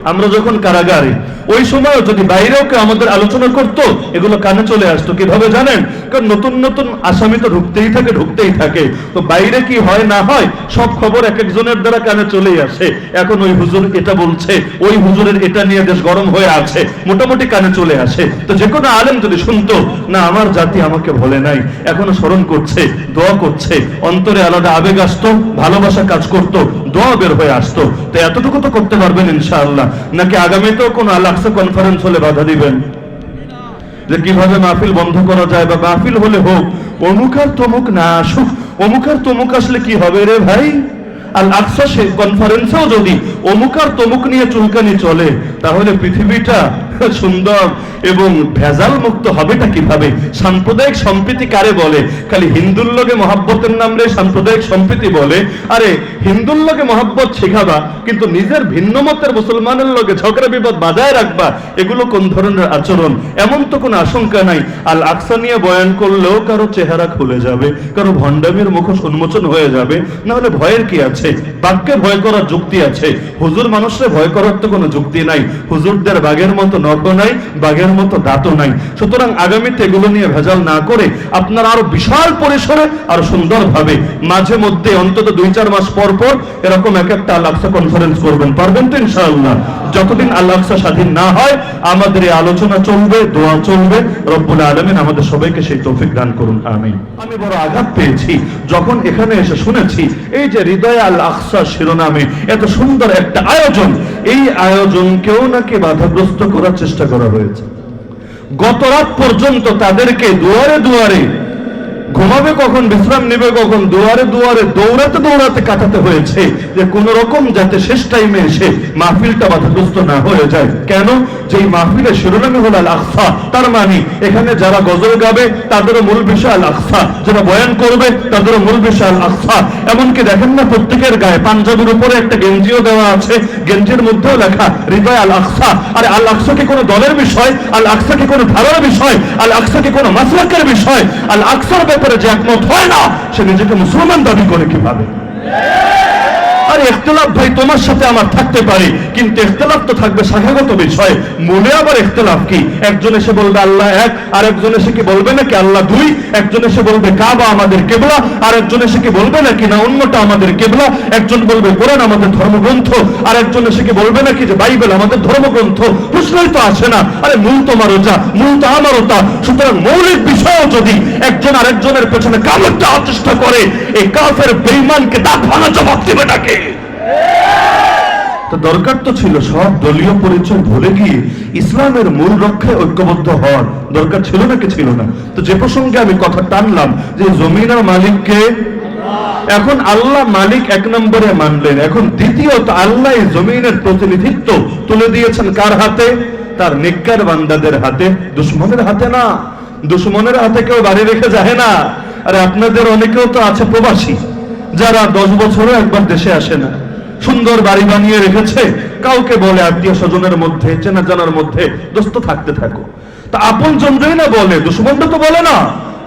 আমরা যখন কারাগারে ওই সময় যদি বাইরেও কেউ আমাদের আলোচনা করত, এগুলো কানে চলে আসতো। কীভাবে জানেন? কারণ নতুন নতুন আসামি তো ঢুকতেই থাকে ঢুকতেই থাকে। তো বাইরে কি হয়, না হয়, সব খবর এক একজনের দ্বারা কানে চলেই আসে। এখন ওই হুজুর এটা বলছে, ওই হুজুরের এটা নিয়ে দেশ গরম হয়ে আছে, মোটামুটি কানে চলে আসে। তো যে কোনো আলেম যদি শুনতো, না, আমার জাতি আমাকে ভোলে নাই, এখনও স্মরণ করছে, দোয়া করছে, অন্তরে আলাদা আবেগ আসতো, ভালোবাসা কাজ করত, দোয়া বের হয়ে আসতো। তো এতটুকু তো করতে পারবেন ইনশাআল্লাহ। নাকি আগামীতেও কোন আলাক্সা কনফারেন্স হলে বাধা দিবেন। যে কীভাবে মাহফিল বন্ধ করা যায় বা মাহফিল হলে হোক, অমুক আর তমুক না আসুক, অমুক আর তমুক আসলে কি হবে রে ভাই? আর আকসা সে কনফারেন্সেও যদি অমুক আর তমুক নিয়ে চুলকানি চলে, তাহলে পৃথিবীটা সুন্দর এবং ভেজাল মুক্ত হবেটা কীভাবে? সাম্প্রদায়িক সম্প্রীতি কারে বলে? খালি হিন্দুর লগে মহাব্বতের নাম রে সাম্প্রদায়িক সম্প্রীতি বলে। আরে, হিন্দুর লগে মহাব্বত শেখাবা, কিন্তু নিজের ভিন্ন মতের মুসলমানের লগে ঝগড়া বিপদ বাজায় রাখবা, এগুলো কোন ধরনের আচরণ? এমন তো কোনো আশঙ্কা নাই। আল আকসা নিয়ে বয়ান করলেও কারও চেহারা খুলে যাবে, কারও ভণ্ডামির মুখোশ উন্মোচন হয়ে যাবে। না হলে ভয়ের কি আছে? বাক্যে ভয় করার যুক্তি আছে। হুজুর মানুষের ভয় করার তো কোনো যুক্তি নাই। হুজুরদের বাঘের মতো নখ নাই, বাঘের মতো দাঁতও নাই। সুতরাং আগামীতে এগুলো নিয়ে ভেজাল না করে আপনারা আরও বিশাল পরিসরে আরও সুন্দরভাবে মাঝে মধ্যে অন্তত দুই চার মাস পর পর এরকম এক একটা আল্লাহসা কনফারেন্স করবেন। পারবেন তো ইনশাআল্লাহ? যতদিন আল্লাহসা স্বাধীন না হয়, আমাদের এই আলোচনা চলবে, দোয়া চলবে। রব্বুল আলমিন আমাদের সবাইকে সেই তৌফিক দান করুন। আমি আমি বড় আঘাত পেয়েছি যখন এখানে এসে শুনেছি, এই যে হৃদয় আল আকসা শিরোনামে এত সুন্দর একটা আয়োজন এই আয়োজনকেও নাকি বাধাগ্রস্ত করার চেষ্টা করা হয়েছে। গত রাত পর্যন্ত তাদেরকে দুয়ারে দুয়ারে ঘুমাবে কখন, বিশ্রাম নেবে কখন, দুয়ারে দুয়ারে দৌড়াতে দৌড়াতে কাটাতে হয়েছে যে কোন রকম যাতে শেষ টাইমে এসে মাহফিলটা বাধাগ্রস্ত না হয়ে যায়। কেন? যে মাহফিলের শিরোনামে হল আল আকসা তার মানে এখানে যারা গজল গাবে, তাদেরও মূল বিষয় আল আকসা যারা বয়ান করবে, তাদেরও মূল বিষয় আল আকসা এমনকি দেখেন না, প্রত্যেকের গায়ে পাঞ্জাবের উপরে একটা গেঞ্জিও দেওয়া আছে। গেঞ্জির মধ্যেও লেখা, হৃদয় আল আকসা আরে আল আকসা কি কোনো দলের বিষয়? আল আকসা কি কোনো ধারার বিষয়? আল আকসা কি কোনো মাসলাকের বিষয়? আল আকসার ব্যাপারে যে একমত হয় না সে নিজেকে মুসলমান দাবি করে কীভাবে? আরে ইখতলাফ ভাই তোমার সাথে আমার থাকতে পারে, কিন্তু ইখতলাফ তো থাকবে শাখাগত বিষয়। মনে আবার ইখতলাফ কি? একজন এসে বলবে আল্লাহ এক, আর একজন এসে কি বলবে নাকি আল্লাহ দুই? একজন এসে বলবে কাবা আমাদের কেবলা, আর একজন এসে কি বলবে নাকি না অন্যটা আমাদের কেবলা? একজন বলবে কোরআন আমাদের ধর্মগ্রন্থ, আর একজন এসে কি বলবে নাকি যে বাইবেল আমাদের ধর্মগ্রন্থ? প্রশ্নই তো আসে না। আরে মূল তোমারও যা, মূল তো আমারও তা। সুতরাং মৌলিক বিষয়ও যদি একজন আরেকজনের পেছনে কামড় দেওয়ার চেষ্টা করে, এই কাফের বেইমানকে দাঁত ভাঙা জবাব দেবে নাকি? তো দরকার তো ছিল সব দলীয় পরিচয় ভুলে গিয়ে ইসলামের মূল রক্ষায় ঐক্যবদ্ধ হওয়ার। দরকার ছিল নাকি ছিল না? তো যে প্রসঙ্গে আমি কথা টানলাম যে জমিনার মালিককে এখন আল্লাহ মালিক এক নম্বরে মানলেন। এখন দ্বিতীয়ত আল্লাহ জমিনের প্রতিনিধিত্ব তুলে দিয়েছেন কার হাতে? তার নিকার বান্দাদের হাতে। দুশ্মনের হাতে না। দুশ্মনের হাতে কেউ বাড়ি রেখে যায় না। আরে আপনাদের অনেকেও তো আছে প্রবাসী, যারা দশ বছরও একবার দেশে আসে না। সুন্দর বাড়ি বানিয়ে রেখেছে কাউকে বলে আত্মীয় স্বজনের মধ্যে চেনা জানার মধ্যে দোস্ত থাকতে থাকো তা আপন জনই না বলে দুশ্মনটা তো বলে না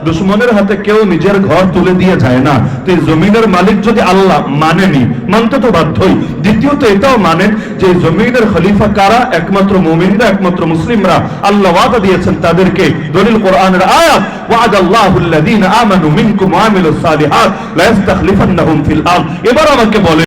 দুশ্মনের হাতে কেউ নিজের ঘর তুলে দিয়ে যায় না তো এই জমিনের মালিক যদি আল্লাহ মানেনি মানতে তো বাধ্যই দ্বিতীয়ত এটাও মানেন যে জমিনের খলিফা কারা একমাত্র মুমিনরা একমাত্র মুসলিমরা আল্লাহ ওয়াদা দিয়েছেন তাদেরকে দলিল কোরআনের আয়াত ওয়াদ আল্লাহুল্লাযীনা আমানু মিনকুম আমিলুস সালিহাত লা ইস্তাখলিফান্নাহুম ফিল আরদ এবার আমাকে বলে